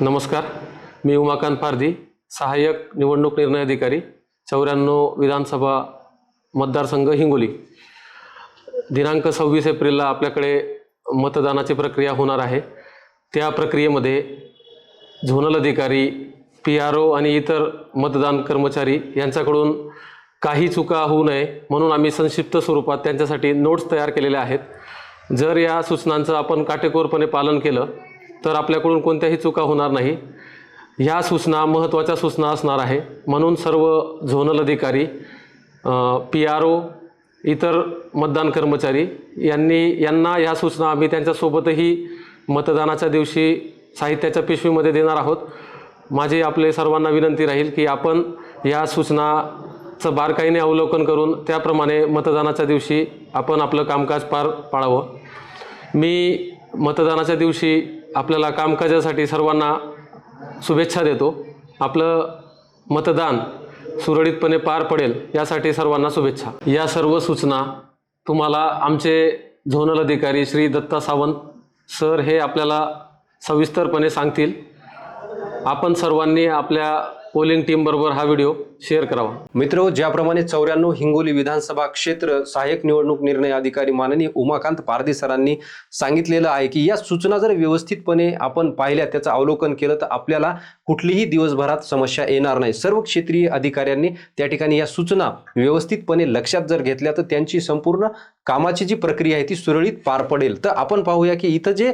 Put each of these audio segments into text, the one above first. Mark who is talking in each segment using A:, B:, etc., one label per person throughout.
A: नमस्कार. मी उमाकांत पारधी सहाय्यक निवडणूक निर्णय अधिकारी चौऱ्याण्णव विधानसभा मतदारसंघ हिंगोली. दिनांक सव्वीस एप्रिलला आपल्याकडे मतदानाची प्रक्रिया होणार आहे. त्या प्रक्रियेमध्ये झोनल अधिकारी पी आर ओ आणि इतर मतदान कर्मचारी यांच्याकडून काही चुका होऊ नये म्हणून आम्ही संक्षिप्त स्वरूपात त्यांच्यासाठी नोट्स तयार केलेल्या आहेत. जर या सूचनांचं आपण काटेकोरपणे पालन केलं तर आपल्याकडून कोणत्याही चुका होणार नाही. ह्या सूचना महत्त्वाच्या सूचना असणार आहे. म्हणून सर्व झोनल अधिकारी पी आर ओ इतर मतदान कर्मचारी यांनी यांना ह्या सूचना आम्ही त्यांच्यासोबतही मतदानाच्या दिवशी साहित्याच्या पिशवीमध्ये देणार आहोत. माझी आपले सर्वांना विनंती राहील की आपण या सूचनाचं बारकाईने अवलोकन करून त्याप्रमाणे मतदानाच्या दिवशी आपण आपलं कामकाज पार पाडावं. मी मतदानाच्या दिवशी आपल्याला कामकाजासाठी सर्वांना शुभेच्छा देतो. आपलं मतदान सुरळीतपणे पार पडेल यासाठी सर्वांना शुभेच्छा. या सर्व सूचना तुम्हाला आमचे झोनल अधिकारी श्री दत्ता सावंत सर हे आपल्याला सविस्तरपणे सांगतील. आपण सर्वांनी आपल्या पोलिंग टीमबरोबर हा व्हिडिओ शेअर करावा.
B: मित्र ज्याप्रमाणे चौऱ्याण्णव हिंगोली विधानसभा क्षेत्र सहाय्यक निवडणूक निर्णय अधिकारी माननीय उमाकांत पारदे सरांनी सांगितलेलं आहे की या सूचना जर व्यवस्थितपणे आपण पाहिल्या त्याचं अवलोकन केलं तर आपल्याला कुठलीही दिवसभरात समस्या येणार नाही. सर्व क्षेत्रीय अधिकाऱ्यांनी त्या ठिकाणी या सूचना व्यवस्थितपणे लक्षात जर घेतल्या तर त्यांची संपूर्ण कामाची जी प्रक्रिया आहे ती सुरळीत पार पडेल. तर आपण पाहूया की इथं जे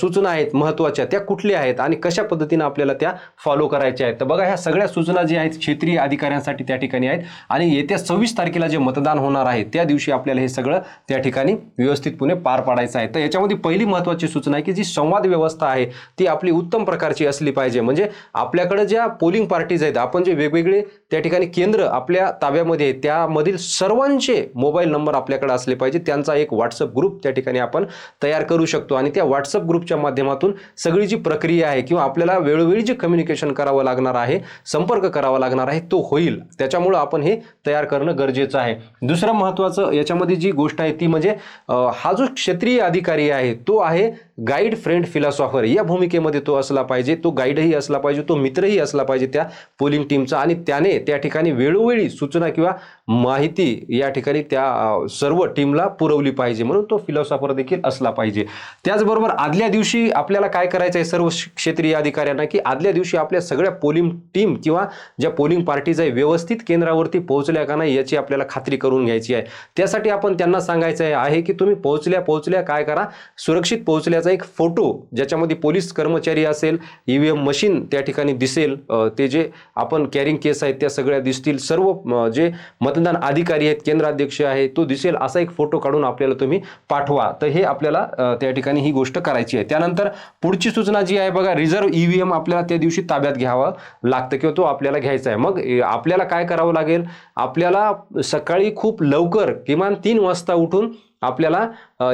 B: सूचना आहेत महत्त्वाच्या त्या कुठल्या आहेत आणि कशा पद्धतीनं आपल्याला त्या फॉलो करायच्या आहेत. तर बघा ह्या सगळ्या सूचना ज्या आहेत क्षेत्रीय अधिकाऱ्यांसाठी त्या ठिकाणी आहेत. आणि येत्या सव्वीस तारखेला जे मतदान होणार आहे त्या दिवशी आपल्याला हे सगळं त्या ठिकाणी व्यवस्थितपणे पार पाडायचं आहे. तर याच्यामध्ये पहिली महत्त्वाची सूचना आहे की जी संवाद व्यवस्था आहे ती आपली उत्तम प्रकारची असली पाहिजे. म्हणजे आपल्याकडे ज्या पोलिंग पार्टीज आहेत आपण जे वेगवेगळे त्या ठिकाणी केंद्र आपल्या ताब्यामध्ये आहेत त्यामधील सर्वांचे मोबाईल नंबर आपल्याकडे असले पाहिजे. त्यांचा एक व्हॉट्सअप ग्रुप त्या ठिकाणी आपण तयार करू शकतो. आणि त्या व्हॉट्सअप ग्रुपच्या माध्यमातून सगळी जी प्रक्रिया आहे किंवा आपल्याला वेळोवेळी जे कम्युनिकेशन करावं लागणार आहे संपर्क करावा लागणार आहे तो होईल. त्याच्यामुळं आपण हे तयार करणं गरजेचं आहे. दुसरं महत्त्वाचं याच्यामध्ये जी गोष्ट आहे ती म्हणजे हा जो क्षेत्रीय अधिकारी आहे तो आहे गाईड फ्रेंड फिलॉसॉफर या भूमिकेमध्ये तो असला पाहिजे तो गाईडही असला पाहिजे तो मित्रही असला पाहिजे त्या पोलिंग टीमचा आणि त्याने त्या ठिकाणी वेळोवेळी सूचना किंवा माहिती या ठिकाणी त्या सर्व टीमला पुरवली पाहिजे. म्हणून तो फिलॉसॉफर देखील असला पाहिजे. त्याचबरोबर आदल्या दिवशी आपल्याला काय करायचं आहे सर्व क्षेत्रीय अधिकाऱ्यांना की आदल्या दिवशी आपल्या सगळ्या पोलिंग टीम किंवा ज्या पोलिंग पार्टीज आहे व्यवस्थित केंद्रावरती पोहोचल्या का नाही याची आपल्याला खात्री करून घ्यायची आहे. त्यासाठी आपण त्यांना सांगायचं आहे- आहे की तुम्ही पोहोचल्या पोहोचल्या काय करा. सुरक्षित पोहोचल्याचा एक फोटो ज्याच्यामध्ये पोलीस कर्मचारी असेल ईव्हीएम मशीन त्या ठिकाणी दिसेल ते जे आपण कॅरिंग केस आहेत त्या सगळ्या दिसतील. सर्व जे मतदान अधिकारी आहेत केंद्राध्यक्ष आहे तो दिसेल असा एक फोटो काढून आपल्याला तुम्ही पाठवा. तर हे आपल्याला त्या ठिकाणी ही गोष्ट करायची आहे. त्यानंतर पुढची सूचना जी आहे बघा रिझर्व्ह ईव्हीएम आपल्याला त्या दिवशी ताब्यात घ्यावं लागतं. किंवा तो आपल्याला घ्यायचा आहे. मग आपल्याला काय करावं लागेल? आपल्याला सकाळी खूप लवकर किमान तीन वाजता उठून आपल्याला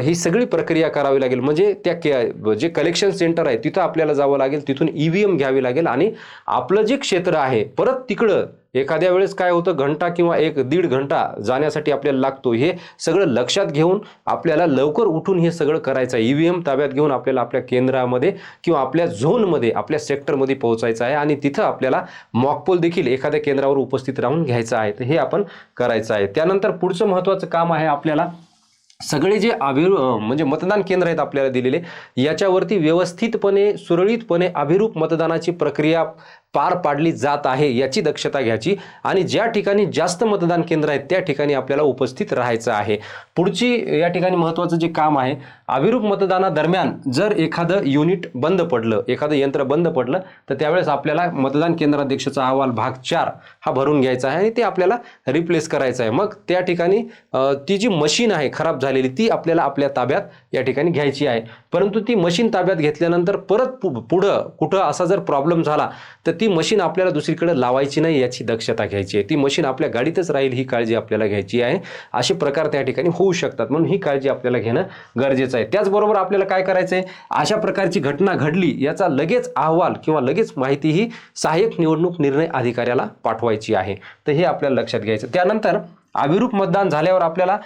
B: ही सगळी प्रक्रिया करावी लागेल. म्हणजे त्या के जे कलेक्शन सेंटर आहे तिथं आपल्याला जावं लागेल तिथून ई व्ही एम घ्यावी लागेल आणि आपलं जे क्षेत्र आहे परत तिकडं एखाद्या वेळेस काय होतं घंटा किंवा एक दीड घंटा जाण्यासाठी आपल्याला लागतो हे सगळं लक्षात घेऊन आपल्याला लवकर उठून हे सगळं करायचं आहे. ई व्ही एम ताब्यात घेऊन आपल्याला आपल्या केंद्रामध्ये किंवा आपल्या झोनमध्ये आपल्या सेक्टरमध्ये पोहोचायचं आहे आणि तिथं आपल्याला मॉकपोल देखील एखाद्या केंद्रावर उपस्थित राहून घ्यायचं आहे. तर हे आपण करायचं आहे. त्यानंतर पुढचं महत्त्वाचं काम आहे आपल्याला सगळे जे अभिरू म्हणजे मतदान केंद्र आहेत आपल्याला दिलेले याच्यावरती व्यवस्थितपणे सुरळीतपणे अभिरूप मतदानाची प्रक्रिया पार पाडली जात आहे याची दक्षता घ्यायची आणि ज्या ठिकाणी जास्त मतदान केंद्र आहेत त्या ठिकाणी आपल्याला उपस्थित राहायचं आहे. पुढची या ठिकाणी महत्त्वाचं जे काम आहे अविरूप मतदानादरम्यान जर एखादं युनिट बंद पडलं एखादं यंत्र बंद पडलं तर त्यावेळेस आपल्याला मतदान केंद्राध्यक्षाचा अहवाल भाग चार हा भरून घ्यायचा आहे आणि ते आपल्याला रिप्लेस करायचं आहे. मग त्या ठिकाणी ती जी मशीन आहे खराब झालेली ती आपल्याला आपल्या ताब्यात या ठिकाणी घ्यायची आहे. परंतु ती मशीन ताब्यात घेतल्यानंतर परत पु- पुढं कुठं असा जर प्रॉब्लेम झाला तर ती मशीन आपल्याला दुसरीकडे लावायची नाही याची दक्षता घ्यायची आहे. ती मशीन आपल्या गाडीतच राहील ही काळजी आपल्याला घ्यायची आहे. असे प्रकार त्या ठिकाणी होऊ शकतात. म्हणून ही काळजी आपल्याला घेणं गरजेचं आहे. त्याचबरोबर आपल्याला काय करायचं आहे? अशा प्रकारची घटना घडली याचा लगेच अहवाल किंवा लगेच माहिती ही सहाय्यक निवडणूक निर्णय अधिकाऱ्याला पाठवायची आहे. तर हे आपल्याला लक्षात घ्यायचं त्यानंतर अविरूप मतदान झाल्यावर आपल्याला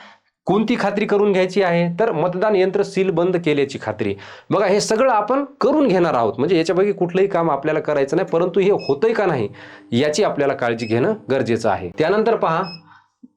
B: कोणती खात्री करून घ्यायची आहे? तर मतदान यंत्र सील बंद केल्याची खात्री. बघा हे सगळं आपण करून घेणार आहोत. म्हणजे याच्यापैकी कुठलंही काम आपल्याला करायचं नाही परंतु हे होतंय का नाही याची आपल्याला काळजी घेणं गरजेचं आहे. त्यानंतर पहा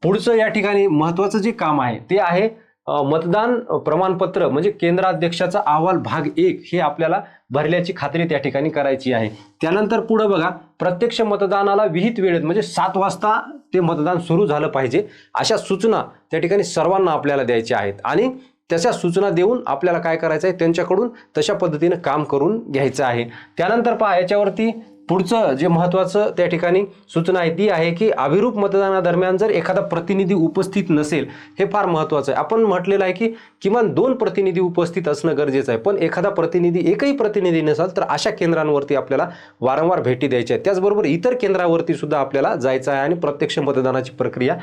B: पुढचं या ठिकाणी महत्वाचं जे काम आहे ते आहे मतदान प्रमाणपत्र म्हणजे केंद्राध्यक्षाचा अहवाल भाग एक हे आपल्याला भरल्याची खात्री त्या ठिकाणी करायची आहे. त्यानंतर पुढं बघा प्रत्यक्ष मतदानाला विहित वेळेत म्हणजे सात वाजता ते मतदान सुरू झालं पाहिजे अशा सूचना त्या ठिकाणी सर्वांना आपल्याला द्यायच्या आहेत. आणि तशा सूचना देऊन आपल्याला काय करायचं आहे? त्यांच्याकडून तशा पद्धतीनं काम करून घ्यायचं आहे. त्यानंतर पहा याच्यावरती पुढचं जे महत्त्वाचं त्या ठिकाणी सूचना आहे ती आहे की अभिरूप मतदानादरम्यान जर एखादा प्रतिनिधी उपस्थित नसेल हे फार महत्त्वाचं आहे. आपण म्हटलेलं आहे की किमान दोन प्रतिनिधी उपस्थित असणं गरजेचं आहे. पण एखादा प्रतिनिधी एकही प्रतिनिधी नसाल तर अशा केंद्रांवरती आपल्याला वारंवार भेटी द्यायच्या आहेत. त्याचबरोबर इतर केंद्रावरती सुद्धा आपल्याला जायचं आहे आणि प्रत्यक्ष मतदानाची प्रक्रिया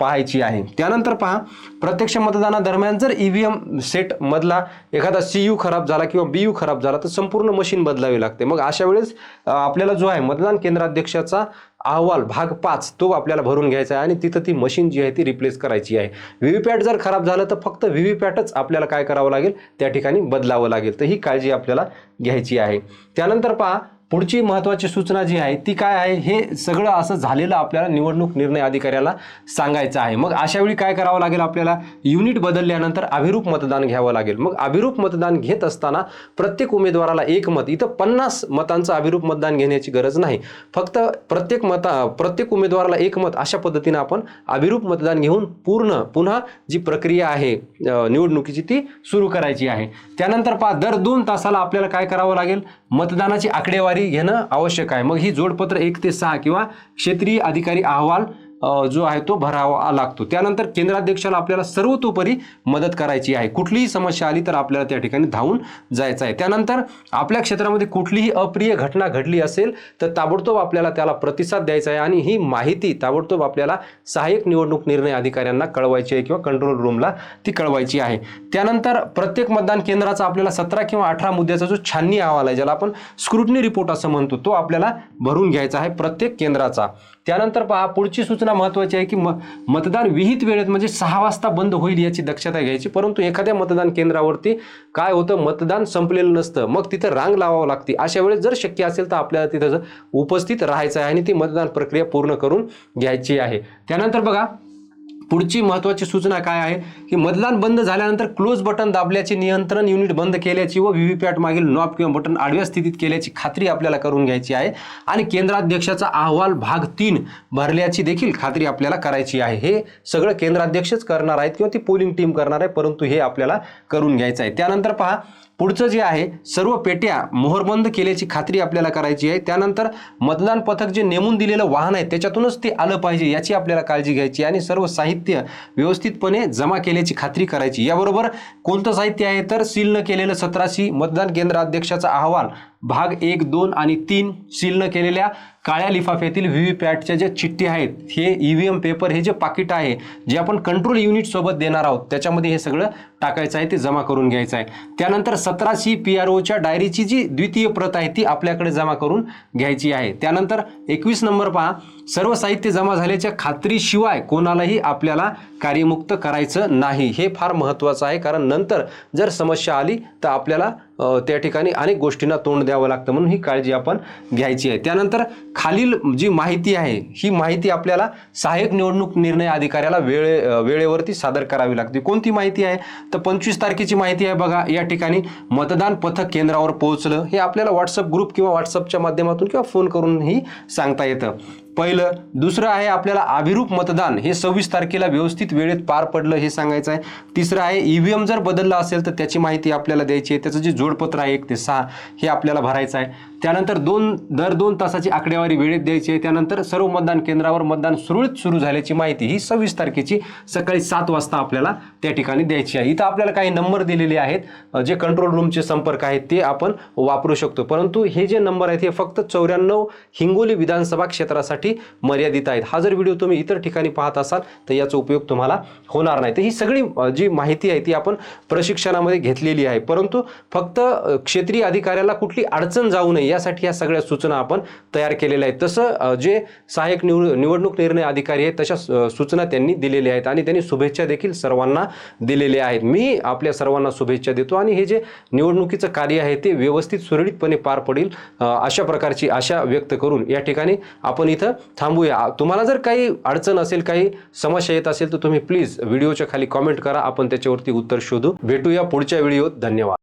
B: पाहायची आहे. त्यानंतर पहा प्रत्यक्ष मतदानादरम्यान जर ई व्ही एम सेटमधला एखादा सी यू खराब झाला किंवा बी यू खराब झाला तर संपूर्ण मशीन बदलावी लागते. मग अशा वेळेस आपल्याला जो आहे मतदान केंद्राध्यक्षाचा अहवाल भाग पाच तो आपल्याला भरून घ्यायचा आहे आणि तिथं ती मशीन जी आहे ती रिप्लेस करायची आहे. व्हीव्हीपॅट जर खराब झालं तर फक्त व्हीव्हीपॅटच आपल्याला काय करावं लागेल? त्या ठिकाणी बदलावं लागेल. तर ही काळजी आपल्याला घ्यायची आहे. त्यानंतर पहा पुढची महत्त्वाची सूचना जी आहे ती काय आहे? हे सगळं असं झालेलं आपल्याला निवडणूक निर्णय अधिकाऱ्याला सांगायचं आहे. मग अशा वेळी काय करावं लागेल आपल्याला? युनिट बदलल्यानंतर अभिरूप मतदान घ्यावं लागेल. मग अभिरूप मतदान घेत असताना प्रत्येक उमेदवाराला एक मत इथं पन्नास मतांचं अभिरूप मतदान घेण्याची गरज नाही. फक्त प्रत्येक मता प्रत्येक उमेदवाराला एक मत अशा पद्धतीनं आपण अभिरूप मतदान घेऊन पूर्ण पुन्हा जी प्रक्रिया आहे निवडणुकीची ती सुरू करायची आहे. त्यानंतर पहा दर दोन तासाला आपल्याला काय करावं लागेल? मतदानाची आकडेवारी घेणं आवश्यक आहे. मग ही जोडपत्र एक ते सहा किंवा क्षेत्रीय अधिकारी अहवाल जो आहे तो भरावा लागतो. त्यानंतर केंद्राध्यक्षाला आपल्याला सर्वतोपरी मदत करायची आहे. कुठलीही समस्या आली तर आपल्याला त्या ठिकाणी धावून जायचं आहे. त्यानंतर आपल्या क्षेत्रामध्ये कुठलीही अप्रिय घटना घडली असेल तर ताबडतोब आपल्याला त्याला प्रतिसाद द्यायचा आहे आणि ही माहिती ताबडतोब आपल्याला सहाय्यक निवडणूक निर्णय अधिकाऱ्यांना कळवायची आहे किंवा कंट्रोल रूमला ती कळवायची आहे. त्यानंतर प्रत्येक मतदान केंद्राचा आपल्याला सतरा किंवा अठरा मुद्द्याचा जो छाननी अहवाल आहे ज्याला आपण स्क्रुटनी रिपोर्ट असं म्हणतो तो आपल्याला भरून घ्यायचा आहे प्रत्येक केंद्राचा. त्यानंतर पहा पुढची सूचना महत्त्वाची आहे की म मतदान विहित वेळेत म्हणजे सहा वाजता बंद होईल याची दक्षता घ्यायची. परंतु एखाद्या मतदान केंद्रावरती काय होतं? मतदान संपलेलं नसतं. मग तिथं रांग लावावं लागते. अशा वेळेस जर शक्य असेल तर आपल्याला तिथं जर उपस्थित राहायचं आहे आणि ती मतदान प्रक्रिया पूर्ण करून घ्यायची आहे. त्यानंतर बघा पुढची महत्त्वाची सूचना काय आहे? की मतदान बंद झाल्यानंतर क्लोज बटन दाबल्याचे नियंत्रण युनिट बंद केल्याची व व्हीव्हीपॅट मागील नॉब किंवा बटन आडव्या स्थितीत केल्याची खात्री आपल्याला करून घ्यायची आहे. आणि केंद्राध्यक्षाचा अहवाल भाग तीन भरल्याची देखील खात्री आपल्याला करायची आहे. हे सगळं केंद्राध्यक्षच करणार आहेत किंवा ती पोलिंग टीम करणार आहे परंतु हे आपल्याला करून घ्यायचं आहे. त्यानंतर पहा पुढचं जे आहे सर्व पेट्या मोहरबंद केल्याची खात्री आपल्याला करायची आहे. त्यानंतर मतदान पथक जे नेमून दिलेलं वाहन आहे त्याच्यातूनच ते आलं पाहिजे याची आपल्याला काळजी घ्यायची आणि सर्व साहित्य व्यवस्थितपणे जमा केल्याची खात्री करायची याबरोबर कोणतं साहित्य आहे? तर सील न केलेलं सतराशी मतदान केंद्र अध्यक्षाचा अहवाल भाग एक दोन आणि तीन सील केलेल्या काळ्या लिफाफ्यातील व्ही व्ही पॅटच्या ज्या चिठ्ठी आहेत हे ई व्ही एम पेपर हे जे पाकिट आहे जे आपण कंट्रोल युनिट सोबत देणार आहोत त्याच्यामध्ये हे सगळं टाकायचं आहे ते जमा करून घ्यायचं आहे. त्यानंतर सतराशे पी आर ओच्या डायरीची जी द्वितीय प्रत आहे ती आपल्याकडे जमा करून घ्यायची आहे. त्यानंतर एकवीस नंबर पहा. सर्व साहित्य जमा झाल्याच्या खात्रीशिवाय कोणालाही आपल्याला कार्यमुक्त करायचं नाही. हे फार महत्त्वाचं आहे. कारण नंतर जर समस्या आली तर आपल्याला त्या ठिकाणी अनेक गोष्टींना तोंड द्यावं लागतं म्हणून ही काळजी आपण घ्यायची आहे. त्यानंतर खालील जी माहिती आहे ही माहिती आपल्याला सहाय्यक निवडणूक निर्णय अधिकाऱ्याला वेळे वेळेवरती सादर करावी लागते. कोणती माहिती आहे? तर पंचवीस तारखेची माहिती आहे बघा. या ठिकाणी मतदान पथक केंद्रावर पोहोचलं. हे आपल्याला व्हॉट्सअप ग्रुप किंवा व्हॉट्सअपच्या माध्यमातून किंवा फोन करूनही सांगता येतं. पहिलं दुसरं आहे आपल्याला अभिरूप मतदान. हे सव्वीस तारखेला व्यवस्थित वेळेत पार पडलं हे सांगायचं आहे. तिसरं आहे ईव्हीएम जर बदललं असेल तर त्याची माहिती आपल्याला द्यायची आहे. त्याचं जे जोडपत्र आहे एक ते सहा हे आपल्याला भरायचं आहे. त्यानंतर दोन दर दोन तासाची आकडेवारी वेळेत द्यायची आहे. त्यानंतर सर्व मतदान केंद्रावर मतदान सुरळीत सुरू झाल्याची माहिती ही सव्वीस तारखेची सकाळी सात वाजता आपल्याला त्या ठिकाणी द्यायची आहे. इथं आपल्याला काही नंबर दिलेले आहेत. जे कंट्रोल रूमचे संपर्क आहेत ते आपण वापरू शकतो. परंतु हे जे नंबर आहेत हे फक्त चौऱ्याण्णव हिंगोली विधानसभा क्षेत्रासाठी मर्यादित आहेत. हा जर व्हिडिओ तुम्ही इतर ठिकाणी पाहत असाल तर याचा उपयोग तुम्हाला होणार नाही. तर ही सगळी जी माहिती आहे ती आपण प्रशिक्षणामध्ये घेतलेली आहे. परंतु फक्त क्षेत्रीय अधिकाऱ्याला कुठली अडचण जाऊ नये यासाठी या सगळ्या सूचना आपण तयार केलेल्या आहेत. तसं जे सहाय्यक निव निवडणूक निर्णय अधिकारी आहेत तशा सूचना त्यांनी दिलेल्या आहेत आणि त्यांनी शुभेच्छा देखील सर्वांना दिलेल्या आहेत. मी आपल्या सर्वांना शुभेच्छा देतो आणि हे जे निवडणुकीचं कार्य आहे ते व्यवस्थित सुरळीतपणे पार पडेल अशा प्रकारची आशा व्यक्त करून या ठिकाणी आपण इथं थांबूया. तुम्हाला जर काही अडचण असेल काही समस्या येत असेल तर तुम्ही प्लीज व्हिडिओच्या खाली कॉमेंट करा. आपण त्याच्यावरती उत्तर शोधू. भेटूया पुढच्या व्हिडिओत. धन्यवाद.